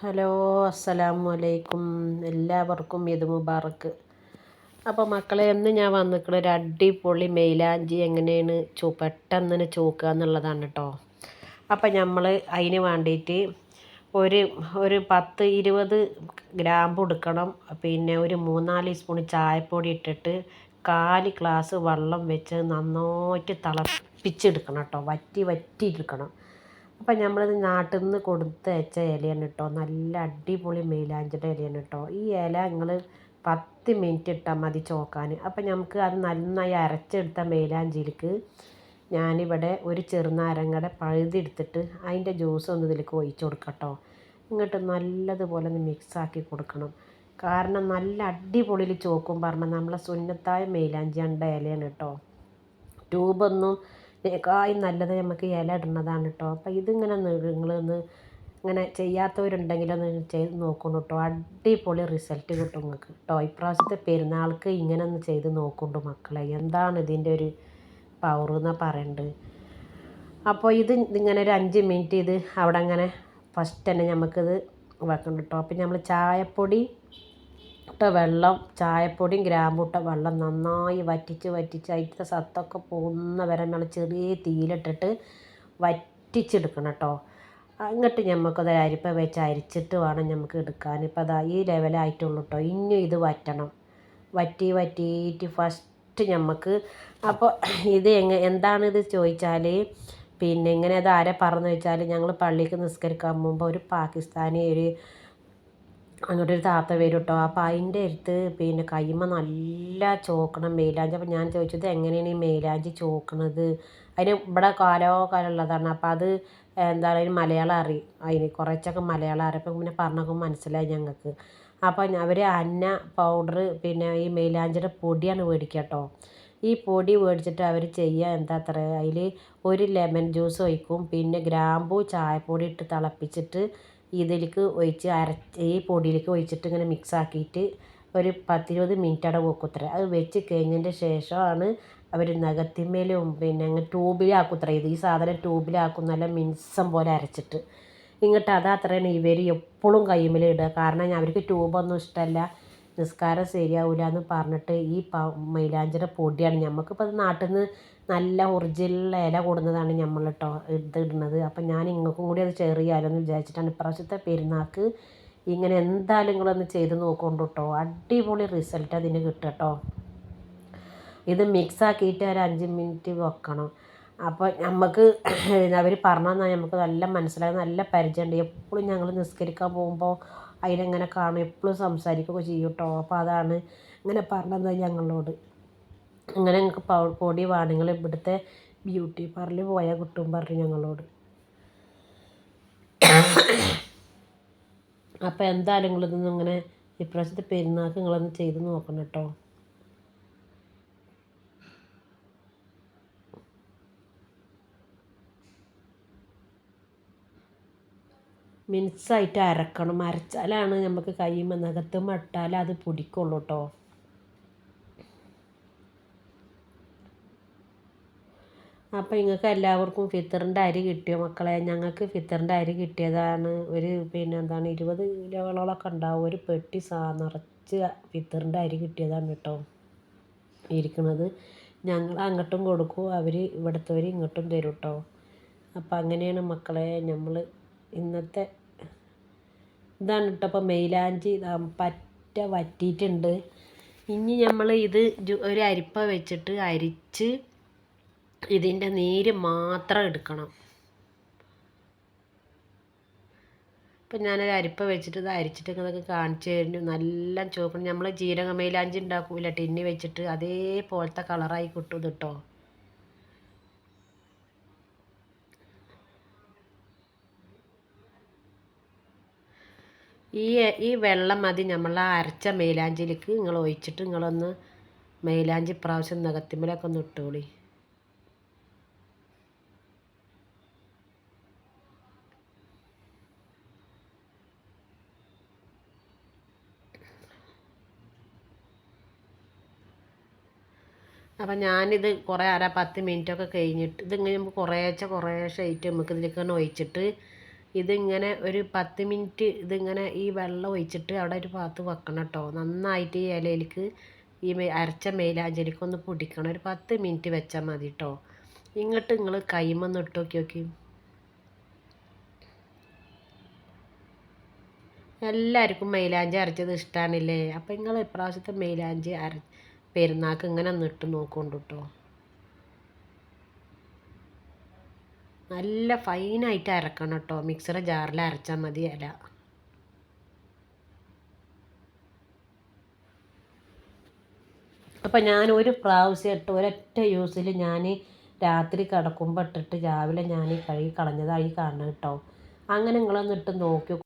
Hello അസ്സലാമു അലൈക്കും എല്ലാവർക്കും ഇത് മുബാറക്ക്. അപ്പോൾ മക്കളെ എന്ന് ഞാൻ വന്നിട്ടുള്ള ഒരു അടിപൊളി മെയിലാഞ്ചി എങ്ങനെയാണ് ചൂ പെട്ടെന്ന് ചൂക്കുക എന്നുള്ളതാണ് കേട്ടോ അപ്പോൾ നമ്മൾ അതിന് വേണ്ടിയിട്ട് ഒരു ഒരു പത്ത് ഇരുപത് ഗ്രാമ്പ് എടുക്കണം പിന്നെ ഒരു മൂന്നാൽ സ്പൂൺ ചായപ്പൊടി ഇട്ടിട്ട് കാൽ ഗ്ലാസ് വെള്ളം വെച്ച് നന്നായിട്ട് തിളപ്പിച്ചെടുക്കണം കേട്ടോ വറ്റി വറ്റി എടുക്കണം അപ്പം നമ്മളിത് നാട്ടിൽ നിന്ന് കൊടുത്ത് അയച്ച ഇലയാണ് കേട്ടോ നല്ല അടിപൊളി മെയിലാഞ്ചിയുടെ ഇലയാണ് കേട്ടോ ഈ ഇല നിങ്ങൾ പത്ത് മിനിറ്റ് ഇട്ടാൽ മതി ചോക്കാൻ അപ്പം നമുക്ക് അത് നന്നായി അരച്ചെടുത്ത മെയിലാഞ്ചിയിലേക്ക് ഞാനിവിടെ ഒരു ചെറുനാരങ്ങയുടെ പഴുതി എടുത്തിട്ട് അതിന്റെ ജ്യൂസ് ഒന്ന് ഇതിലേക്ക് ഒഴിച്ചു കൊടുക്കട്ടോ ഇങ്ങോട്ട് നല്ലതുപോലെ ഒന്ന് മിക്സാക്കി കൊടുക്കണം. കാരണം നല്ല അടിപൊളിയിൽ ചോക്കും പറഞ്ഞാൽ നമ്മളെ സുന്നത്തായ മെയിലാഞ്ചിയുടെ ഇലയാണ് കേട്ടോ ട്യൂബൊന്നും ഇതിനേക്കാളും നല്ലത് നമുക്ക് ഇല ഇടുന്നതാണ് കേട്ടോ അപ്പോൾ ഇതിങ്ങനെ നിങ്ങളൊന്ന് ഇങ്ങനെ ചെയ്യാത്തവരുണ്ടെങ്കിൽ ഒന്ന് ചെയ്ത് നോക്കണം കേട്ടോ അടിപൊളി റിസൾട്ട് കിട്ടും നിങ്ങൾക്ക് കേട്ടോ ഇപ്രാവശ്യത്തെ പെരുന്നാൾക്ക് ഇങ്ങനെ ഒന്ന് ചെയ്ത് നോക്കുന്നുണ്ട് മക്കളെ. എന്താണ് ഇതിന്റെ ഒരു പവർ എന്നാണ് പറയേണ്ടത് അപ്പോൾ ഇത് ഇങ്ങനെ ഒരു അഞ്ച് മിനിറ്റ് ഇത് അവിടെ അങ്ങനെ ഫസ്റ്റ് തന്നെ നമുക്കിത് വെക്കണം കേട്ടോ അപ്പോൾ നമ്മൾ ചായപ്പൊടി ഇട്ട വെള്ളം ചായപ്പൊടിയും ഗ്രാമ്പും വെള്ളം നന്നായി വറ്റിച്ച് വറ്റിച്ച് അതിന്റെ സത്തൊക്കെ പോകുന്ന വരെ നമ്മൾ ചെറിയ തീയിലിട്ടിട്ട് വറ്റിച്ചെടുക്കണം കേട്ടോ. എന്നിട്ട് നമുക്കത് അരിപ്പ വെച്ച് അരിച്ചിട്ട് വേണം നമുക്ക് എടുക്കാൻ. ഇപ്പം അതാ ഈ ലെവലായിട്ടുള്ളൂ കേട്ടോ. ഇനിയും ഇത് വറ്റണം. വറ്റി വറ്റിയിട്ട് ഫസ്റ്റ് നമുക്ക് അപ്പോൾ ഇത് എങ്ങ എന്താണിത് ചോദിച്ചാൽ പിന്നെ ഇങ്ങനെ അത് ആരെ പറഞ്ഞു വെച്ചാൽ ഞങ്ങൾ പള്ളിക്ക് നിസ്കരിക്കാൻ മുമ്പ് ഒരു പാകിസ്ഥാനി ഒരു അങ്ങോട്ടൊരു താത്ത വരും കേട്ടോ അപ്പോൾ അതിന്റെ അടുത്ത് പിന്നെ കൈമ നല്ല ചോക്കണം മെയിലാഞ്ചി അപ്പോൾ ഞാൻ ചോദിച്ചത് എങ്ങനെയാണ് ഈ മെയിലാഞ്ചി ചോക്കണത്? അതിന് ഇവിടെ കാലോ കാലം ഉള്ളതാണ്. അപ്പോൾ അത് എന്താണ് അതിന് മലയാളം അറി അതിന് കുറച്ചൊക്കെ മലയാളം അറിയപ്പം അപ്പം പിന്നെ പറഞ്ഞൊക്കെ മനസ്സിലായി ഞങ്ങൾക്ക്. അപ്പോൾ അവർ അന്ന പൗഡർ പിന്നെ ഈ മെയിലാഞ്ചിയുടെ പൊടിയാണ് മേടിക്കുക കേട്ടോ ഈ പൊടി മേടിച്ചിട്ട് അവർ ചെയ്യുക എന്താ അത്ര അതിൽ ഒരു ലെമൺ ജ്യൂസ് ഒഴിക്കും. പിന്നെ ഗ്രാമ്പൂ ചായപ്പൊടി ഇട്ട് തിളപ്പിച്ചിട്ട് ഇതിലേക്ക് ഒഴിച്ച് അരച്ച് ഈ പൊടിയിലേക്ക് ഒഴിച്ചിട്ട് ഇങ്ങനെ മിക്സ് ആക്കിയിട്ട് ഒരു പത്തിരുപത് മിനിറ്റ് അവിടെ വെക്കുത്ര. അത് വെച്ച് കഴിഞ്ഞതിന്റെ ശേഷമാണ് അവർ നഖത്തിന്മേലും പിന്നെ അങ്ങ് ട്യൂബിലാക്കുത്ര ഇത് ഈ സാധനം ട്യൂബിലാക്കും നല്ല മിൻസം പോലെ അരച്ചിട്ട്. ഇങ്ങോട്ട് അതത്രയാണ് ഇവർ എപ്പോഴും കൈമേൽ ഇടുക കാരണം അവർക്ക് ട്യൂബൊന്നും ഇഷ്ടമല്ല നിസ്കാരം ശരിയാവില്ല എന്ന് പറഞ്ഞിട്ട് ഈ മൈലാഞ്ചിയുടെ പൊടിയാണ്. നമുക്കിപ്പോൾ നാട്ടിൽ നിന്ന് നല്ല ഒറിജിനൽ ഇല കൊടുന്നതാണ് നമ്മൾ കേട്ടോ ഇത് ഇടുന്നത്. അപ്പം ഞാൻ ഇങ്ങൾക്കും കൂടി അത് ഷെയർ ചെയ്യാമല്ലോ വിചാരിച്ചിട്ടാണ്. ഇപ്രാവശ്യത്തെ പെരുന്നാൾക്ക് ഇങ്ങനെ എന്തായാലും നിങ്ങളൊന്ന് ചെയ്ത് നോക്കൊണ്ട് കേട്ടോ അടിപൊളി റിസൾട്ട് അതിന് കിട്ടും കേട്ടോ ഇത് മിക്സ് ആക്കിയിട്ട് ഒരു അഞ്ച് മിനിറ്റ് വെക്കണം. അപ്പോൾ നമുക്ക് അവർ പറഞ്ഞാൽ നമുക്ക് നല്ല മനസ്സിലാകും നല്ല പരിചയമുണ്ട്. എപ്പോഴും ഞങ്ങൾ നിസ്കരിക്കാൻ പോകുമ്പോൾ അതിനെങ്ങനെ കാണും? എപ്പോഴും സംസാരിക്കുകയൊക്കെ ചെയ്യും കേട്ടോ. അപ്പോൾ അതാണ് ഇങ്ങനെ പറഞ്ഞത് ഞങ്ങളോട്. അങ്ങനെ ഞങ്ങൾക്ക് പൊടി വേണമെങ്കിൽ ഇവിടുത്തെ ബ്യൂട്ടി പാർലറിൽ പോയാൽ കിട്ടും പറഞ്ഞു ഞങ്ങളോട്. അപ്പോൾ എന്തായാലും നിങ്ങളിതൊന്നും ഇങ്ങനെ ഇപ്രാവശ്യത്തെ പെരുന്നാൾക്ക് നിങ്ങളൊന്ന് ചെയ്ത് നോക്കണം കേട്ടോ. മിനുസായിട്ട് അരക്കണം. അരച്ചാലാണ് നമുക്ക് കയ്യുമ്പോൾ നകത്ത് മട്ടാൽ അത് പൊടിക്കുള്ളൂ കേട്ടോ അപ്പോൾ നിങ്ങൾക്ക് എല്ലാവർക്കും ഫിത്തറിന്റെ അരി കിട്ടിയോ മക്കളെ? ഞങ്ങൾക്ക് ഫിത്തറിന്റെ അരി കിട്ടിയതാണ് ഒരു പിന്നെ എന്താണ് ഇരുപത് കിലോകളൊക്കെ ഉണ്ടാവും. ഒരു പെട്ടി സാ നിറച്ച് ഫിത്തറിന്റെ അരി കിട്ടിയതാണ് കേട്ടോ ഇരിക്കുന്നത് ഞങ്ങൾ അങ്ങോട്ടും കൊടുക്കും. അവർ ഇവിടുത്തവർ ഇങ്ങോട്ടും തരും കേട്ടോ അപ്പോൾ അങ്ങനെയാണ് മക്കളെ നമ്മൾ ഇന്നത്തെ ഇതാണ് കേട്ടോ അപ്പോൾ മെയിലാഞ്ചി. പറ്റ വറ്റിയിട്ടുണ്ട്. ഇനി നമ്മൾ ഇത് ഒരു അരിപ്പ വെച്ചിട്ട് അരിച്ച് ഇതിന്റെ നീര് മാത്രം എടുക്കണം. ഇപ്പം ഞാനൊരു അരിപ്പ വെച്ചിട്ട് ഇത് അരിച്ചിട്ട് ഇതൊക്കെ കാണിച്ചു തരുന്നു. നല്ല ചുവക്കണം നമ്മൾ ജീരകമേലാഞ്ചി ഉണ്ടാക്കൂല. ടിന്നി വെച്ചിട്ട് അതേപോലത്തെ കളറായി കിട്ടും ഇത് കേട്ടോ ഈ ഈ വെള്ളം മതി നമ്മൾ ആ അരച്ച മേലാഞ്ചിലേക്ക് നിങ്ങൾ ഒഴിച്ചിട്ട് നിങ്ങളൊന്ന് മേലാഞ്ചി പ്രാവശ്യം നഖത്തിമ്മലൊക്കെ ഒന്ന് ഇട്ടോളി. അപ്പം ഞാനിത് കുറേ അര പത്ത് മിനിറ്റൊക്കെ കഴിഞ്ഞിട്ട് ഇതിങ്ങനെ കുറേശ്ശെ കുറേശ്ശെ ആയിട്ട് നമുക്ക് ഇതിലേക്ക് ഒഴിച്ചിട്ട് ഇതിങ്ങനെ ഒരു പത്ത് മിനിറ്റ് ഇതിങ്ങനെ ഈ വെള്ളം ഒഴിച്ചിട്ട് അവിടെ ഒരു ഭാഗത്ത് വെക്കണം കേട്ടോ. നന്നായിട്ട് ഈ ഇലയിലേക്ക് ഈ അരച്ച മേലാഞ്ചലിക്ക് ഒന്ന് പൊടിക്കണം. ഒരു പത്ത് മിനിറ്റ് വെച്ചാൽ മതി കേട്ടോ. ഇങ്ങോട്ട് നിങ്ങൾ കൈമൊന്ന് ഇട്ട് നോക്കി നോക്കി. എല്ലാവർക്കും മൈലാഞ്ചി അരച്ചത് ഇഷ്ടമാണില്ലേ അപ്പം നിങ്ങൾ ഇപ്രാവശ്യത്തെ മൈലാഞ്ചി അര പെരുന്നാൾക്ക് ഇങ്ങനെ ഒന്ന് ഇട്ട് നോക്കുന്നുണ്ട് കേട്ടോ. നല്ല ഫൈനായിട്ട് അരക്കണം കേട്ടോ മിക്സർ ജാറിൽ അരച്ചാൽ മതി ഇല അപ്പം ഞാൻ ഒരു പ്രാവശ്യം ഇട്ട് ഒരൊറ്റ യൂസിൽ ഞാൻ രാത്രി കിടക്കുമ്പോൾ ഇട്ടിട്ട് രാവിലെ ഞാൻ കഴുകി കളഞ്ഞതായി കാണണം കേട്ടോ അങ്ങനെ നിങ്ങളൊന്നിട്ട് നോക്കി